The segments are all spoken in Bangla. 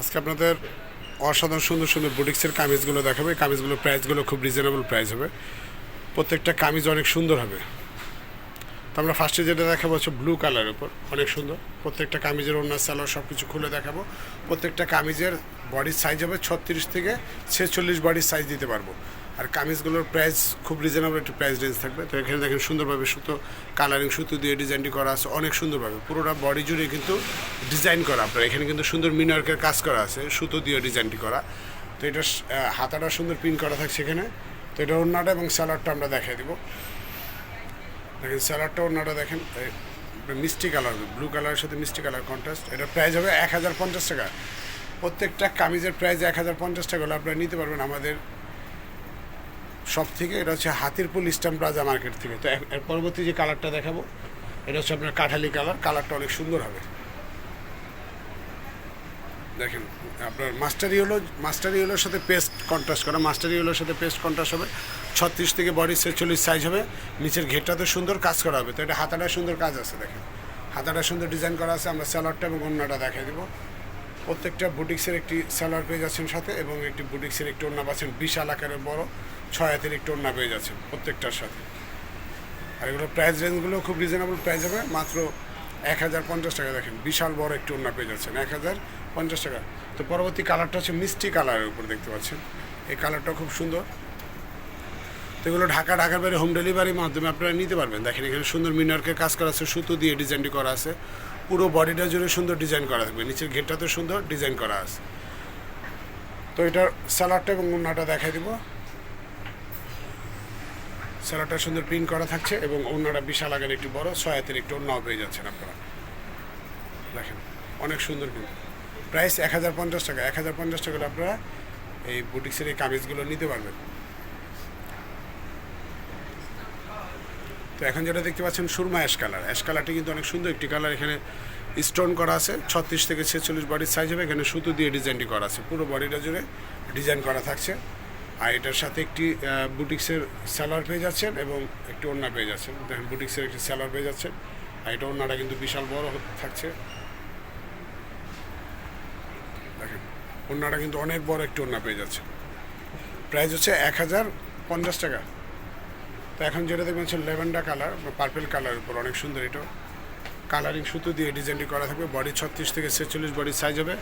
আজকে আপনাদের অসাধারণ সুন্দর সুন্দর বুটিক্সের কামিজগুলো দেখাবে। কামিজগুলোর প্রাইসগুলো খুব রিজনেবল প্রাইস হবে। প্রত্যেকটা কামিজ অনেক সুন্দর হবে। তো আমরা ফার্স্টে যেটা দেখাবো হচ্ছে ব্লু কালারের উপর। অনেক সুন্দর। প্রত্যেকটা কামিজের অন্য সালোয়ার সব কিছু খুলে দেখাবো। প্রত্যেকটা কামিজের বডির সাইজ হবে ছত্রিশ থেকে ছেচল্লিশ বডির সাইজ দিতে পারব। আর কামিজগুলোর প্রাইস খুব রিজনেবল একটু প্রাইস রেঞ্জ থাকবে। তো এখানে দেখেন সুন্দরভাবে সুতো কালারিং সুতো দিয়ে ডিজাইনটি করা আছে, অনেক সুন্দরভাবে। পুরোটা বডি জুড়ে কিন্তু ডিজাইন করা আপনার। এখানে কিন্তু সুন্দর মিনার্কের কাজ করা আছে, সুতো দিয়ে ডিজাইনটি করা। তো এটা হাতাটা সুন্দর প্রিন্ট করা থাকছে এখানে। তো এটা ওড়নাটা এবং স্যালাডটা আমরা দেখাই দিব। দেখেন স্যালাডটা ওড়নাটা দেখেন মিষ্টি কালার ব্লু কালারের সাথে মিষ্টি কালার কন্ট্রাস্ট এটার প্রাইস হবে এক হাজার পঞ্চাশ টাকা। প্রত্যেকটা কামিজের প্রাইস এক হাজার পঞ্চাশ টাকা হলে আপনারা নিতে পারবেন আমাদের সব থেকে এটা হচ্ছে হাতিরপুল ইস্টার্ন প্লাজা মার্কেট থেকে। তো এর- পরবর্তী যে কালারটা দেখাবো, এটা হচ্ছে আপনার কাঠালি কালার। কালারটা অনেক সুন্দর হবে। দেখেন, আপনার মাস্টার ইয়েলো মাস্টার ইয়েলোর সাথে পেস্ট কন্ট্রাস্ট করা। মাস্টার ইয়েলোর সাথে পেস্ট কন্ট্রাস্ট হবে। ছত্রিশ থেকে বডি ছেচল্লিশ সাইজ হবে। নিচের ঘেরটা তো সুন্দর কাজ করা হবে। তো এটা হাতাটা সুন্দর কাজ আছে, দেখেন। হাতাটা সুন্দর ডিজাইন করা আছে। আমরা স্যালাডটা এবং অন্যটা দেখাই দেবো। প্রত্যেকটা বুটিক্সের একটি স্যালার পেয়ে যাচ্ছেন সাথে এবং একটি বুটিক্সের একটি ওড়না পাচ্ছেন। বিশাল আকারের বড়, ছয় হাতের একটি ওড়না পেয়ে যাচ্ছেন প্রত্যেকটার সাথে। আর এগুলো প্রাইস রেঞ্জগুলো খুব রিজনেবল প্রাইস হবে, মাত্র এক হাজার পঞ্চাশ টাকা দেখেন, বিশাল বড় একটি ওড়না পেয়ে যাচ্ছেন, এক হাজার পঞ্চাশ টাকা। তো পরবর্তী কালারটা হচ্ছে মিষ্টি কালারের উপর দেখতে পাচ্ছেন, এই কালারটা খুব সুন্দর। তো এগুলো ঢাকা, ঢাকার বাইরে হোম ডেলিভারির মাধ্যমে আপনারা নিতে পারবেন। দেখেন এখানে সুন্দর মিনারকে কাজ করা আছে, সুতো দিয়ে ডিজাইনটি করা আছে। পুরো বডিটা জুড়ে সুন্দর ডিজাইন করা থাকবে। নিচের ঘেরটাতে সুন্দর ডিজাইন করা আছে। তো এটার স্যালাডটা এবং ওড়নাটা দেখাই দিব। স্যালাডটা সুন্দর প্রিন্ট করা থাকছে এবং ওড়নাটা বিশাল আকারের একটি বড় ছয়াতের একটি ওড়নাও পেয়ে যাচ্ছেন আপনারা। দেখেন, অনেক সুন্দর কিন্তু। প্রাইস এক হাজার পঞ্চাশ টাকা। এক হাজার পঞ্চাশ টাকা আপনারা এই বুটিক্সের এই কামিজগুলো নিতে পারবেন। তো এখন যেটা দেখতে পাচ্ছেন, সুরমা অ্যাশ কালার অ্যাশ কালারটি কিন্তু অনেক সুন্দর। একটি কালার এখানে স্টোন করা আছে। ছত্রিশ থেকে ছেচল্লিশ বডির সাইজ হবে। এখানে সুতো দিয়ে ডিজাইনটি করা আছে। পুরো বডিটা জুড়ে ডিজাইন করা থাকছে। আর এটার সাথে একটি বুটিক্সের স্যালার পেয়ে যাচ্ছেন এবং একটি ওড়না পেয়ে যাচ্ছেন। দেখেন বুটিক্সের একটি স্যালার পেয়ে যাচ্ছেন। আর এটা ওড়নাটা কিন্তু বিশাল বড় থাকছে। দেখেন, ওড়নাটা কিন্তু অনেক বড় একটি ওড়না পেয়ে যাচ্ছে। প্রাইস হচ্ছে এক হাজার পঞ্চাশ টাকা। তো এখন যেটা দেখবেন হচ্ছে লেভেন্ডার কালার, বা পার্পেল কালার উপর, অনেক সুন্দর এটা কালারিং সুতো দিয়ে ডিজাইনটি করা থাকবে বডি ছত্রিশ থেকে ছেচল্লিশ বডির সাইজ হবে,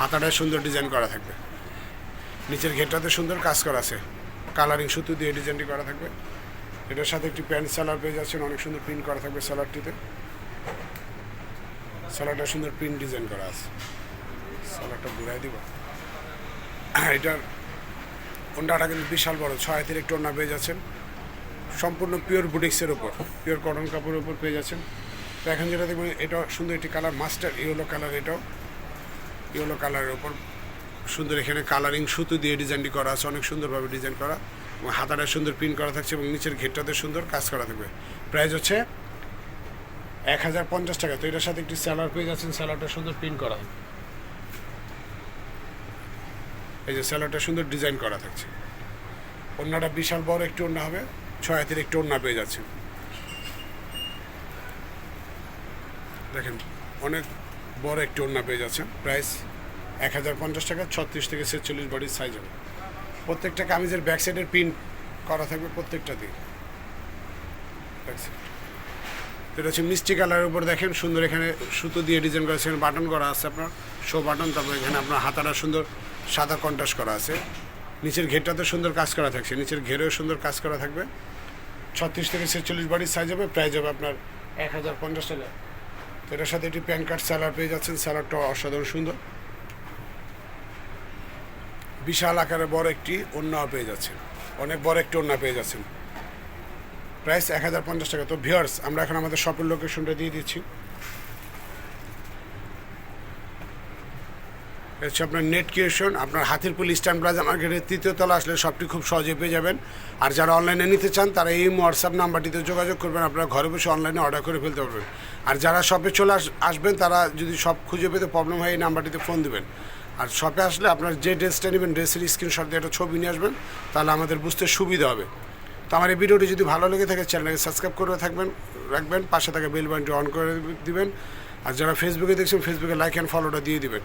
হাতাটায় সুন্দর ডিজাইন করা থাকবে। নিচের ঘেরটাতে সুন্দর কাজ করা আছে। কালারিং সুতো দিয়ে ডিজাইনটি করা থাকবে। এটার সাথে একটি প্যান্ট সালার পেয়ে যাচ্ছেন, অনেক সুন্দর প্রিন্ট করা থাকবে সালারটিতে সালারটা সুন্দর প্রিন্ট ডিজাইন করা আছে। সালারটা ঘুরাই দিব। এটার ওন্ডাটা কিন্তু বিশাল বড়, ছয় হাতের একটু ওন্না পেয়ে যাচ্ছেন। সম্পূর্ণ পিওর বুটিক্সের ওপর পিওর কটন কাপড়ের উপর পেয়ে যাচ্ছেন। তো এখন যেটা দেখবেন এটা সুন্দর একটি কালার মাস্টার ইয়েলো কালার এটাও। ইয়েলো কালারের ওপর সুন্দর এখানে কালারিং সুতো দিয়ে ডিজাইনটি করা আছে, অনেক সুন্দরভাবে ডিজাইন করা। এবং হাতাটা সুন্দর প্রিন্ট করা থাকছে এবং নিচের ঘেরটাতে সুন্দর কাজ করা থাকবে। প্রাইস হচ্ছে এক হাজার পঞ্চাশ টাকা। তো এটার সাথে একটি স্যালার পেয়ে যাচ্ছেন স্যালারটা সুন্দর প্রিন্ট করা এই যে স্যালারটা সুন্দর ডিজাইন করা থাকছে। ওড়নাটা বিশাল বড়, একটি অন্য হবে। ছয় হাতের একটি ওড়না পেয়ে যাচ্ছে। দেখেন, অনেক বড় একটি ওড়না পেয়ে যাচ্ছে। প্রাইস এক হাজার পঞ্চাশ টাকা, ছত্রিশ থেকে ছেচল্লিশ বডির সাইজ হবে। প্রত্যেকটা কামিজের ব্যাক সাইডের প্রিন্ট করা থাকবে ব্যাক সাইড এটা হচ্ছে মিষ্টি কালারের উপর দেখেন, সুন্দর এখানে সুতো দিয়ে ডিজাইন করা এখানে বাটন করা আছে আপনার। শো বাটন তারপর এখানে আপনার হাতাটা সুন্দর সাদা কন্ট্রাস্ট করা আছে। নিচের ঘেরটাতে সুন্দর কাজ করা থাকছে। নিচের ঘেরেও সুন্দর কাজ করা থাকবে। ছত্রিশ থেকে ছেচল্লিশ বাড়ির সাইজ হবে প্রাইস হবে আপনার এক হাজার পঞ্চাশ টাকা। তো এটার সাথে একটি প্যান কার্ড স্যালাড পেয়ে যাচ্ছেন। স্যালাডটা অসাধারণ সুন্দর। বিশাল আকারে বড় একটি ওন্না পেয়ে যাচ্ছেন। অনেক বড় একটি ওন্না পেয়ে যাচ্ছেন। প্রাইস এক হাজার পঞ্চাশ টাকা। তো ভিওর্স আমরা এখন আমাদের শপের লোকেশনটা দিয়ে দিচ্ছি। হচ্ছে আপনার নেট ক্রিয়েশন আপনার হাতিরপুল ইস্টার্ন প্লাজা মার্কেটের তৃতীয় তলা আসলে সবটি খুব সহজে পেয়ে যাবেন। আর যারা অনলাইনে নিতে চান, তারা এই হোয়াটসঅ্যাপ নাম্বারটিতে যোগাযোগ করবেন, আপনারা ঘরে বসে অনলাইনে অর্ডার করে ফেলতে পারবেন। আর যারা শপে চলে আস আসবেন, তারা যদি সব খুঁজে পেতে প্রবলেম হয়, এই নাম্বারটিতে ফোন দেবেন। আর শপে আসলে আপনার যে ড্রেসটা নেবেন, ড্রেসের স্ক্রিনশট দিয়ে একটা ছবি নিয়ে আসবেন, তাহলে আমাদের বুঝতে সুবিধা হবে। তো আমার এই ভিডিওটি যদি ভালো লেগে থাকে চ্যানেলকে সাবস্ক্রাইব করে থাকবেন, রাখবেন, পাশে থাকা বেল বাটনটি অন করে দিবেন। আর যারা ফেসবুকে দেখছেন ফেসবুকে লাইক অ্যান্ড ফলোটা দিয়ে দিবেন।